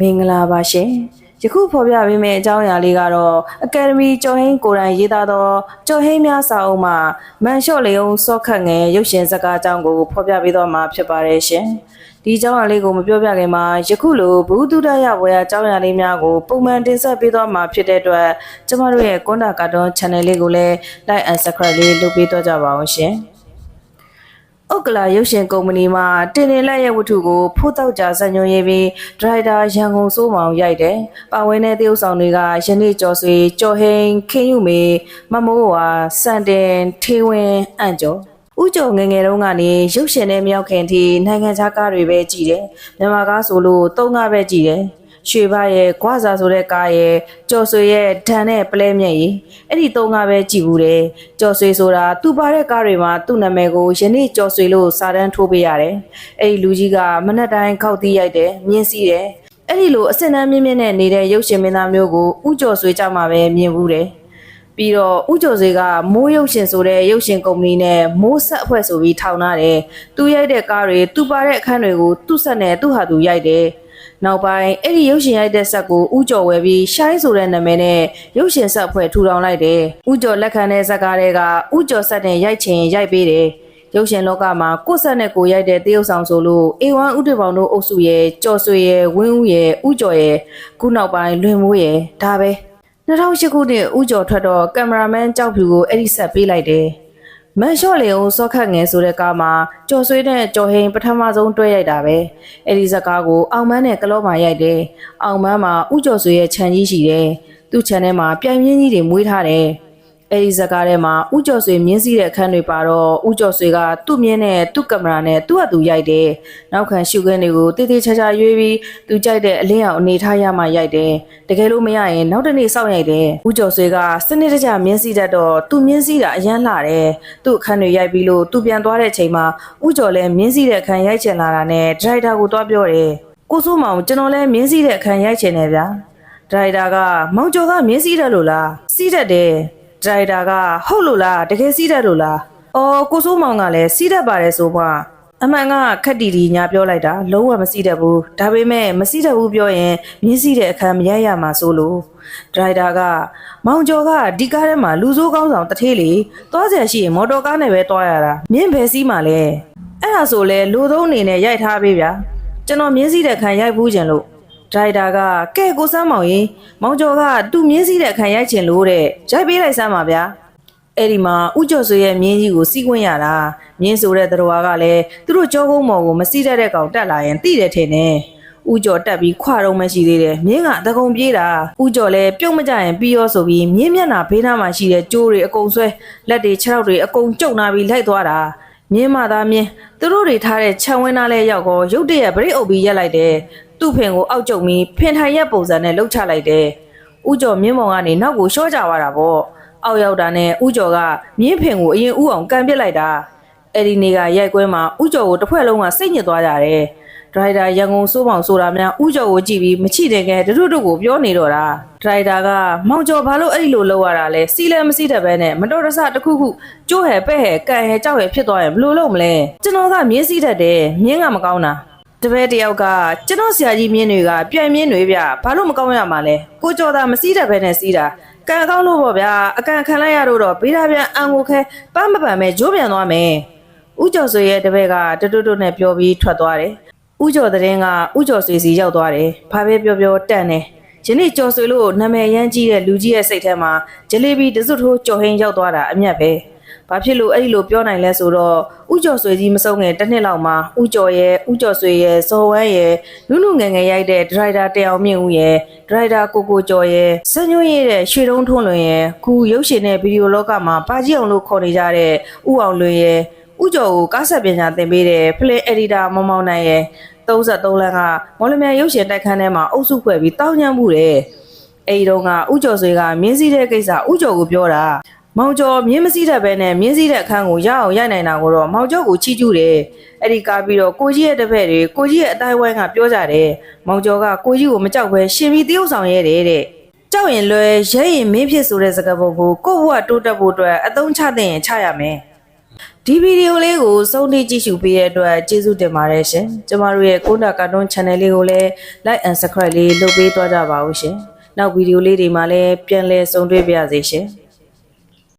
မင်္ဂလာပါရှင်ယခုဖော်ပြပေးမယ့်အကြောင်းအရာလေးကတော့အကယ်ဒမီကျော်ဟင်းကိုယ်တိုင်ရေးသားသောကျော်ဟင်းများစာအုပ်မှာမန်လျှော့လေုံစော့ခတ်ငယ်ရုပ်ရှင်ဇာတ်ကားအကြောင်းကိုဖော်ပြပေးတော့မှာဖြစ်ပါတယ်ရှင်ဒီအကြောင်းအရာလေးကိုမပြောပြခင်မှာယခုလိုဘူးတုဒရဝေယအကြောင်းအရာလေးများကိုပုံမှန်တင်ဆက်ပေးတော့မှာဖြစ်တဲ့အတွက်ကျမတို့ရဲ့ကွန်တာကာတွန်း channel လေးကိုလည်း like and subscribe လေးလုပ်ပေးတော့ကြပါအောင်ရှင် ဥက္ကလာရုပ်ရှင်ကုမ္ပဏီမှာတင်တင်လက်ရဲ့ဝတ္ထုကိုဖိုးတောက်ကြဇာညွှန်ရေးပြီးဒရိုက်တာရန်ကုန်စိုးမောင်ရိုက်တယ်။ပါဝင်တဲ့သရုပ်ဆောင်တွေကယနေ့ကျော်ဆွေကျော်ဟိန်ခင်ယူမေမမိုးဝါစန်တင်ထေဝင်းအန့်ကျော်ဥကျော်ငယ်ငယ်တုန်းကနေရုပ်ရှင်နဲ့မြောက်ခင်ထိနိုင်ငံခြားကားတွေပဲကြည့်တယ်။မြန်မာကားဆိုလို့သုံးကားပဲကြည့်တယ်။ ရွှေဘရဲ့ကွာစာဆိုတဲ့ကားရဲ့ကျော်ဆွေရဲ့ဒဏ်နဲ့ပလဲမြက်ကြီးအဲ့ဒီသုံးကားပဲကြည့်ဘူးတယ်ကျော်ဆွေဆိုတာသူပါတဲ့ကားတွေမှာသူ့နာမည်ကိုယနေ့ကျော်ဆွေလို့စာတန်းထိုးပေးရတယ်အဲ့ဒီလူကြီးကမနက်တိုင်းခောက်တီးရိုက်တယ်မြင်းစည်းတယ်အဲ့ဒီလိုအစင်တန်းမြင့်မြင့်နဲ့နေတဲ့ရုပ်ရှင်မင်းသားမျိုးကိုဥကျော်ဆွေကြောင့်မှပဲမြင်ဘူးတယ်ပြီးတော့ဥကျော်စေကမိုးရုပ်ရှင်ဆိုတဲ့ရုပ်ရှင်ကုမ္ပဏီနဲ့မိုးဆက်အဖွဲ့ဆိုပြီးထောင်ထားတယ်။သူရိုက်တဲ့ကားတွေသူပါတဲ့အခန်းတွေကိုသူ့ဆက်နဲ့သူ့ဟာသူရိုက်တယ်။ နောက်ပိုင်းအဲ့ဒီရုပ်ရှင်ရိုက်တဲ့ဆက်ကိုဥကျော်ဝယ်ပြီးရှိုင်းဆိုတဲ့နာမည်နဲ့ရုပ်ရှင်ဆက်အဖွဲ့ထူထောင်လိုက်တယ်။ဥကျော်လက်ခံတဲ့ဇာတ်ကားတွေကဥကျော်ဆက်နဲ့ရိုက်ချင်ရိုက်ပေးတယ်။ရုပ်ရှင်လောကမှာကိုယ့်ဆက်နဲ့ကိုယ်ရိုက်တဲ့တရုပ်ဆောင်ဆိုလို့ A1 ဥတေပေါင်တို့အုပ်စုရဲ့ကြော်ဆွေရဲ့ဝင်းဦးရဲ့ဥကျော်ရဲ့ခုနောက်ပိုင်းလွင်မိုးရဲ့ဒါပဲ2008ခုနှစ်ဥကျော်ထွက်တော့ကင်မရာမန်ကြောက်ဖြူကိုအဲ့ဒီဆက်ပေးလိုက်တယ်။ မန်လျှော့လေအောင်စောခတ်ငယ်ဆိုတဲ့ကားမှာကြော်ဆွေးတဲ့ကြော်ဟိန်ပထမဆုံးတွဲရိုက်တာပဲ။အဲ့ဒီဇာတ်ကားကိုအောင်မန်းနဲ့ကလောမှာရိုက်တယ်။အောင်မန်းမှာဥကျော်ဆွေရဲ့ခြံကြီးရှိတယ်။သူ့ခြံထဲမှာပြိုင်မြင်းကြီးတွေမွေးထားတယ်။ အဲ့ဒီဇာတ်ကားထဲမှာဥကျော်ဆွေမြင်းစည်းတဲ့အခန်းတွေပါတော့ဥကျော်ဆွေကသူ့မြင်းနဲ့သူ့ကင်မရာနဲ့သူ့အတူရိုက်တယ်။နောက်ခံရှုခင်းတွေကိုတေးသေးချာချာရွေးပြီးသူကြိုက်တဲ့အလင်းအောင်အနေထားရမှရိုက်တယ်။တကယ်လို့မရရင်နောက်တစ်နေ့စောင့်ရိုက်တယ်။ဥကျော်ဆွေကစနစ်တကျမြင်းစည်းတတ်တော့သူ့မြင်းစည်းတာအရန်လှတယ်။သူ့အခန်းတွေရိုက်ပြီးလို့သူပြန်သွားတဲ့အချိန်မှာဥကျော်လည်းမြင်းစည်းတဲ့အခန်းရိုက်ချင်လာတာနဲ့ဒရိုက်တာကိုတွားပြောတယ်။ကိုစိုးမောင်ကျွန်တော်လည်းမြင်းစည်းတဲ့အခန်းရိုက်ချင်တယ်ဗျာ။ဒရိုက်တာကမောင်ကျော်ကမြင်းစည်းတယ်လို့လား။စီးတတ်တယ်။ ဒရိုက်တာကဟုတ်လို့လားတကယ်စီးတတ်လို့လားအော်ကိုစိုးမောင်ကလည်းစီးတတ်ပါတယ်ဆိုမှအမှန်ကခက်တီတီညာပြောလိုက်တာလုံးဝမစီးတတ်ဘူးဒါပေမဲ့မစီးတတ်ဘူးပြောရင်မြင်းစီးတဲ့အခန်းမရရမှာဆိုလို့ဒရိုက်တာကမောင်ကျော်ကဒီကားထဲမှာလူစိုးကောင်းဆောင်တထေးလေသွားစရာရှိရင်မော်တော်ကားနဲ့ပဲသွားရတာမြင်းဘယ်စီးမှာလဲအဲ့ဒါဆိုလဲလူသုံးအနေနဲ့ရိုက်ထားပေးဗျာကျွန်တော်မြင်းစီးတဲ့အခန်းရိုက်ဘူးကျင်လို့ ဒရိုက်တာကကဲကိုစမ်းမောင်ရင်မောင်ကျော်ကသူ့မြင်းစည်းတဲ့အခန်းရိုက်ချင်လို့တဲ့ရိုက်ပေးလိုက်စမ်းပါဗျာအဲ့ဒီမှာဥကျော်ဆွေရဲ့မြင်းကြီးကိုစီးခွင့်ရတာမြင်းဆိုတဲ့သတော်ကလည်းသူတို့ကြောကုန်းမော်ကိုမစီးတတ်တဲ့ကောင်တက်လာရင်တိတယ်ထင်တယ်ဥကျော်တက်ပြီးခွတော့မရှိသေးတယ်မြင်းကတကုံပြေးတာဥကျော်လည်းပြုတ်မကြရင်ပြီးရောဆိုပြီးမြင်းမျက်နှာဘေးနားမှာရှိတဲ့ကြိုးတွေအကုန်ဆွဲလက်တွေခြေထောက်တွေအကုန်ကျုပ်နာပြီးလိုက်သွားတာမြင်းမသားမြင်းသူတို့တွေထားတဲ့ခြံဝင်းသားလဲရောက်တော့ရုတ်တရက်ဗရိတ်အုပ်ပြီးရက်လိုက်တယ် သူ့ဖင်ကိုအောက်ကျုံပြီးဖင်ထိုင်ရက်ပုံစံနဲ့လှုပ်ချလိုက်တယ်ဥကျော်မြင်းမောင်ကနေနောက်ကိုရှော့ကြသွားတာပေါ့အောက်ရောက်တာနဲ့ဥကျော်ကမြင်းဖင်ကိုအရင်ဥအောင်ကန်ပစ်လိုက်တာအဲ့ဒီနေ့ကရိုက်ကွဲမှာဥကျော်ကိုတစ်ဖွဲ့လုံးကစိတ်ညစ်သွားကြတယ်ဒရိုက်တာရန်ကုန်စိုးပေါင်ဆိုတာများဥကျော်ကိုကြည့်ပြီးမချိတဲ့ကဲတတို့တို့ကိုပြောနေတော့တာဒရိုက်တာကမောင်ကျော်ဘာလို့အဲ့ဒီလိုလုပ်ရတာလဲစီလဲမစီတဲ့ဘဲနဲ့မတော်တဆတစ်ခုခုကျိုးဟဲပဲ့ဟဲကန်ဟဲကြောက်ဟဲဖြစ်သွားရင်ဘယ်လိုလုပ်မလဲကျွန်တော်ကမြင်းစည်းတတ်တယ်မြင်းကမကောင်းတာ တပည့်တယောက်ကကျွန်တော်ဆရာကြီးမြင်းတွေကပြိုင်မြင်းတွေဗျဘာလို့မကောင်းရမှာလဲကိုကျော်သာမစီးတတ်ဘဲနဲ့စီးတာကံကောင်းလို့ပေါ့ဗျာအကန်ခံလိုက်ရတော့တော့ဘေးသားပြန်အံကိုခဲပန်းမပန်မဲ့ဂျိုးပြန်သွားမယ်ဥကျော်ဆွေရဲ့တပည့်ကတွတ်တွတ်တွတ်နဲ့ပြောပြီးထွက်သွားတယ်ဥကျော်တဲ့ရင်ကဥကျော်ဆွေစီရောက်သွားတယ်ဘာပဲပြောပြောတန့်တယ်ယနေ့ကျော်ဆွေလို့နာမည်ရမ်းကြီးတဲ့လူကြီးရဲ့စိတ်ထဲမှာဂျလေးဘီတစွတ်ထိုးကြော်ဟင်းရောက်သွားတာအမျက်ပဲ ဘာဖြစ်လို့အဲ့ဒီလိုပြောနိုင်လဲဆိုတော့ဥကျော်ဆွေကြီးမဆုံးငယ်တစ်နှစ်လောက်မှာဥကျော်ရဲ့ဥကျော်ဆွေရဲ့ဇော်ဝမ်းရဲ့နုနုငယ်ငယ်ရိုက်တဲ့ဒရိုက်တာတယောင်မြင့်ဦးရဲ့ဒရိုက်တာကိုကိုကျော်ရဲ့စံညွှန်းရဲ့ရွှေတုံးထွန်းလွင်ရဲ့ခုရုပ်ရှင်နဲ့ဗီဒီယိုလောကမှာပါကြီးအောင်လို့ခေါ်နေကြတဲ့ဥအောင်လွင်ရဲ့ဥကျော်ကိုကားဆက်ပညာသင်ပေးတဲ့ဖလင်းအက်ဒီတာမောင်မောင်နိုင်ရဲ့33လမ်းကမော်လမြိုင်ရုပ်ရှင်တိုက်ခန်းထဲမှာအုပ်စုဖွဲ့ပြီးတောင်းညံမှုတယ်အဲ့ဒီတော့ကဥကျော်ဆွေကမြင်းစည်းတဲ့ကိစ္စဥကျော်ကိုပြောတာ မောင်ကျော်မြင်းမစည်းတဲ့ဘဲနဲ့မြင်းစည်းတဲ့အခန်းကိုရအောင်ရိုက်နိုင်တာကိုတော့မောင်ကျော်ကိုချီးကျူးတယ်အဲ့ဒီကားပြီးတော့ကိုကြီးရဲ့တစ်ဖက်တွေကိုကြီးရဲ့အတိုင်းဝိုင်းကပြောကြတယ်မောင်ကျော်ကကိုကြီးကိုမကြောက်ဘဲရှင်ပြီးတရုပ်ဆောင်ရဲတယ်တဲ့ကြောက်ရင်လွယ်ရဲရင်မင်းဖြစ်ဆိုတဲ့စကားပုံကိုကိုယ့်ဘဝတိုးတက်ဖို့အတွက်အသုံးချတဲ့ရင်ချရမယ်ဒီဗီဒီယိုလေးကိုစုံထိကြည့်ရှုပေးတဲ့အတွက်ကျေးဇူးတင်ပါတယ်ရှင်ကျမတို့ရဲ့ကိုနာကာတွန်း channel လေးကိုလည်း like and subscribe လေးလုပ်ပေးသွားကြပါဦးရှင်နောက်ဗီဒီယိုလေးတွေမှာလည်းပြန်လည်ဆုံတွေ့ပါရစေရှင်